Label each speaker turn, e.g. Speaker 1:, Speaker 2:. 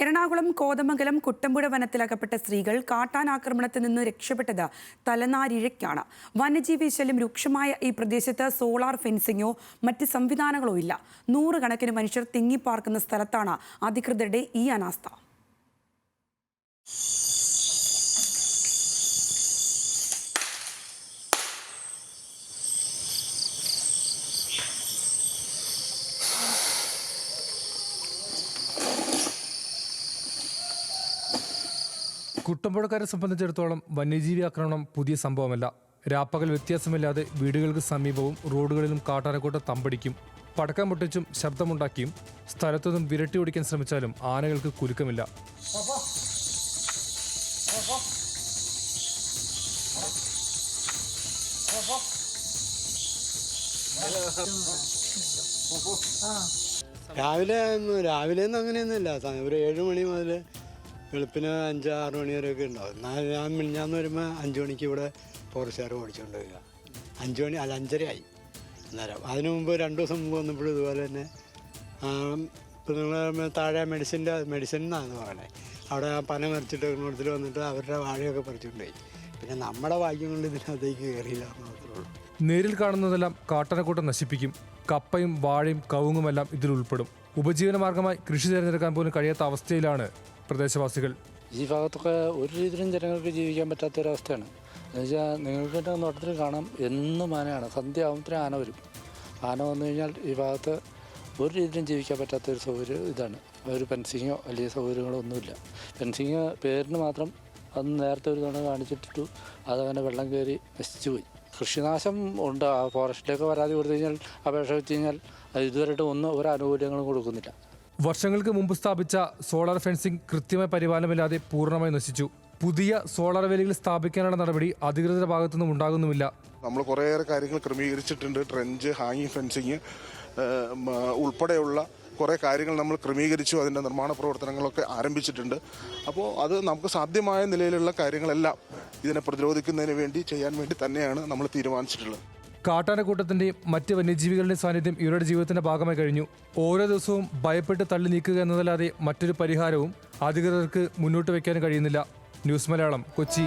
Speaker 1: എറണാകുളം കോതമംഗലം കുട്ടമ്പുഴ വനത്തിലകപ്പെട്ട സ്ത്രീകൾ കാട്ടാൻ ആക്രമണത്തിൽ നിന്ന് രക്ഷപ്പെട്ടത് തലനാരിഴയ്ക്കാണ്. വന്യജീവി ശല്യം രൂക്ഷമായ ഈ പ്രദേശത്ത് സോളാർ ഫെൻസിങ്ങോ മറ്റ് സംവിധാനങ്ങളോ ഇല്ല. നൂറുകണക്കിന് മനുഷ്യർ തിങ്ങിപ്പാർക്കുന്ന സ്ഥലത്താണ് അധികൃതരുടെ ഈ അനാസ്ഥ.
Speaker 2: കുട്ടമ്പുഴക്കാരെ സംബന്ധിച്ചിടത്തോളം വന്യജീവി ആക്രമണം പുതിയ സംഭവമല്ല. രാപ്പകൽ വ്യത്യാസമില്ലാതെ വീടുകൾക്ക് സമീപവും റോഡുകളിലും കാട്ടാനക്കൂട്ട തമ്പടിക്കും പടക്കം പൊട്ടിച്ചും ശബ്ദമുണ്ടാക്കിയും സ്ഥലത്തുനിന്നും വിരട്ടി ഓടിക്കാൻ ശ്രമിച്ചാലും ആനകൾക്ക് കുലുക്കമില്ല
Speaker 3: രാവിലെ രാവിലെ ഒന്നും അങ്ങനെയൊന്നുമില്ല. ഒരു ഏഴ് മണി മുതൽ വെളുപ്പിന് അഞ്ച് ആറ് മണി വരെയൊക്കെ ഉണ്ടാവും. ഞാൻ മിഞ്ഞാന്ന് വരുമ്പോൾ അഞ്ച് മണിക്ക് ഇവിടെ ഫോറസ്റ്റുകാർ ഓടിച്ചുകൊണ്ട് വരിക. അഞ്ച് മണി അല്ല അഞ്ചരയായി അന്നേരം അതിനു മുമ്പ് രണ്ട് ദിവസം മുമ്പ് വന്നപ്പോഴും ഇതുപോലെ തന്നെ ഇപ്പം നിങ്ങൾ താഴെ മെഡിസിന്റെ മെഡിസിൻ എന്നാണ് പറയണേ. അവിടെ പന മറിച്ചിട്ട് ഇടത്തിൽ വന്നിട്ട് അവരുടെ വാഴയൊക്കെ പറിച്ചുകൊണ്ടുപോയി പിന്നെ നമ്മുടെ ഭാഗ്യം കൊണ്ട് ഇതിനകത്തേക്ക് കയറിയില്ല
Speaker 2: നേരിൽ കാണുന്നതെല്ലാം കാട്ടനക്കൂട്ടം നശിപ്പിക്കും. കപ്പയും വാഴയും കവുങ്ങുമെല്ലാം ഇതിൽ ഉൾപ്പെടും. ഉപജീവന മാർഗമായി കൃഷി തിരഞ്ഞെടുക്കാൻ പോലും കഴിയാത്ത അവസ്ഥയിലാണ് പ്രദേശവാസികൾ.
Speaker 4: ഈ ഭാഗത്തൊക്കെ ഒരു രീതിയിലും ജനങ്ങൾക്ക് ജീവിക്കാൻ പറ്റാത്ത ഒരവസ്ഥയാണ് എന്നുവെച്ചാൽ നിങ്ങൾക്ക് തന്നെ നോട്ടത്തിൽ കാണാം എന്നും ആനയാണ്. സന്ധ്യ ആകുമ്പോഴത്തേനും ആന വരും. ആന വന്നു കഴിഞ്ഞാൽ ഈ ഭാഗത്ത് ഒരു രീതിയിലും ജീവിക്കാൻ പറ്റാത്ത ഒരു സൗകര്യം ഇതാണ്. ഒരു ഫെൻസിങ്ങോ അല്ലെങ്കിൽ സൗകര്യങ്ങളോ ഒന്നുമില്ല. ഫെൻസിങ് പേരിന് മാത്രം അന്ന് നേരത്തെ ഒരു തവണ കാണിച്ചിട്ടിട്ടു അതങ്ങനെ വെള്ളം കയറി നശിച്ചു പോയി കൃഷിനാശം ഉണ്ട്. ആ ഫോറസ്റ്റിലേക്ക് പരാതി കൊടുത്തു കഴിഞ്ഞാൽ അപേക്ഷ വെച്ച് കഴിഞ്ഞാൽ ഇതുവരെയായിട്ട് ഒന്നും ഒരു ആനുകൂല്യങ്ങളും കൊടുക്കുന്നില്ല.
Speaker 2: വർഷങ്ങൾക്ക് മുമ്പ് സ്ഥാപിച്ച സോളാർ ഫെൻസിംഗ് കൃത്യമായ പരിപാലനമില്ലാതെ പൂർണമായി നശിച്ചു. പുതിയ സോളാർ വേലികൾ സ്ഥാപിക്കാനുള്ള നടപടി അധികൃതരുടെ ഭാഗത്തുനിന്നും ഉണ്ടാകുന്നുമില്ല.
Speaker 5: നമ്മൾ കുറേയേറെ കാര്യങ്ങൾ ക്രമീകരിച്ചിട്ടുണ്ട്. ട്രെഞ്ച് ഹാങ്ങിങ് ഫെൻസിങ് ഉൾപ്പെടെയുള്ള കുറേ കാര്യങ്ങൾ നമ്മൾ ക്രമീകരിച്ചു. അതിന്റെ നിർമ്മാണ പ്രവർത്തനങ്ങളൊക്കെ ആരംഭിച്ചിട്ടുണ്ട്. അപ്പോൾ അത് നമുക്ക് സാധ്യമായ നിലയിലുള്ള കാര്യങ്ങളെല്ലാം ഇതിനെ പ്രതിരോധിക്കുന്നതിന് വേണ്ടി ചെയ്യാൻ വേണ്ടി തന്നെയാണ് നമ്മൾ തീരുമാനിച്ചിട്ടുള്ളത്.
Speaker 2: കാട്ടാനക്കൂട്ടത്തിന്റെയും മറ്റ് വന്യജീവികളുടെയും സാന്നിധ്യം ഇവരുടെ ജീവിതത്തിന്റെ ഭാഗമായി കഴിഞ്ഞു. ഓരോ ദിവസവും ഭയപ്പെട്ട് തള്ളി നീക്കുക എന്നതല്ലാതെ മറ്റൊരു പരിഹാരവും അധികൃതർക്ക് മുന്നോട്ട് വയ്ക്കാൻ കഴിയുന്നില്ല. ന്യൂസ് മലയാളം കൊച്ചി.